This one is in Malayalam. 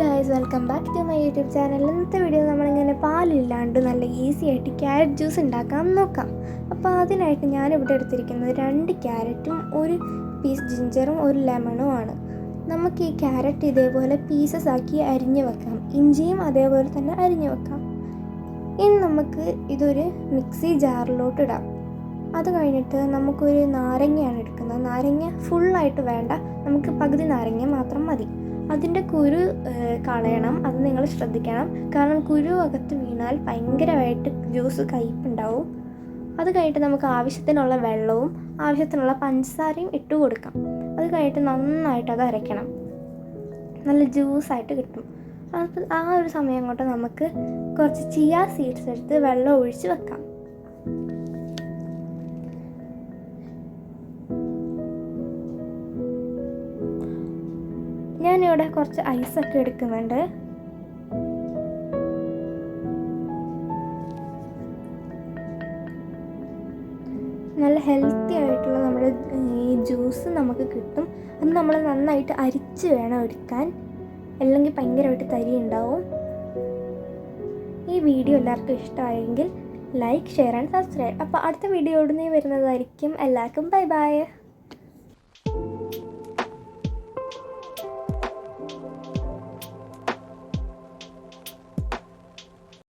Guys welcome back to my YouTube channel ഇന്നത്തെ വീഡിയോ നമ്മളിങ്ങനെ പാലില്ലാണ്ട് നല്ല ഈസി ആയിട്ട് ക്യാരറ്റ് ജ്യൂസ് ഉണ്ടാക്കാൻ നോക്കാം. അപ്പോൾ അതിനായിട്ട് ഞാനിവിടെ എടുത്തിരിക്കുന്നത് രണ്ട് ക്യാരറ്റും ഒരു പീസ് ജിഞ്ചറും ഒരു ലെമണും ആണ്. നമുക്ക് ഈ ക്യാരറ്റ് ഇതേപോലെ പീസസ് ആക്കി അരിഞ്ഞു വെക്കാം. ഇഞ്ചിയും അതേപോലെ തന്നെ അരിഞ്ഞു വെക്കാം. ഇനി നമുക്ക് ഇതൊരു മിക്സി ജാറിലോട്ട് ഇടാം. അത് കഴിഞ്ഞിട്ട് നമുക്കൊരു നാരങ്ങയാണ് എടുക്കുന്നത്. നാരങ്ങ ഫുള്ളായിട്ട് വേണ്ട. നമുക്ക് പകുതി നാരങ്ങ മാത്രം മതി. അതിന്റെ കുരു കളയണം. അത് നിങ്ങൾ ശ്രദ്ധിക്കണം. കാരണം കുരു അകത്ത് വീണാൽ ഭയങ്കരമായിട്ട് ജ്യൂസ് കയ്പുണ്ടാവും അത് കഴിഞ്ഞിട്ട് നമുക്ക് ആവശ്യത്തിനുള്ള വെള്ളവും ആവശ്യത്തിനുള്ള പഞ്ചസാരയും ഇട്ട് കൊടുക്കാം. അത് കഴിഞ്ഞിട്ട് നന്നായിട്ട് അത് അരയ്ക്കണം. നല്ല ജ്യൂസായിട്ട് കിട്ടും. അപ്പം ആ ഒരു സമയം കൊണ്ട് നമുക്ക് കുറച്ച് ചിയ സീഡ്സ് എടുത്ത് വെള്ളം ഒഴിച്ച് വെക്കാം. ഞാനിവിടെ കുറച്ച് ഐസൊക്കെ എടുക്കുന്നുണ്ട്. നല്ല ഹെൽത്തി ആയിട്ടുള്ള നമ്മുടെ ഈ ജ്യൂസ് നമുക്ക് കിട്ടും. അത് നമ്മൾ നന്നായിട്ട് അരിച്ച് വേണം എടുക്കാൻ. അല്ലെങ്കിൽ ഭയങ്കരമായിട്ട് തരി ഉണ്ടാവും. ഈ വീഡിയോ എല്ലാവർക്കും ഇഷ്ടമായെങ്കിൽ ലൈക്ക് ഷെയർ ആൻഡ് സബ്സ്ക്രൈബ്. അപ്പോൾ അടുത്ത വീഡിയോ ഉടനെ വരുന്നതായിരിക്കും. എല്ലാവർക്കും ബൈ ബൈ.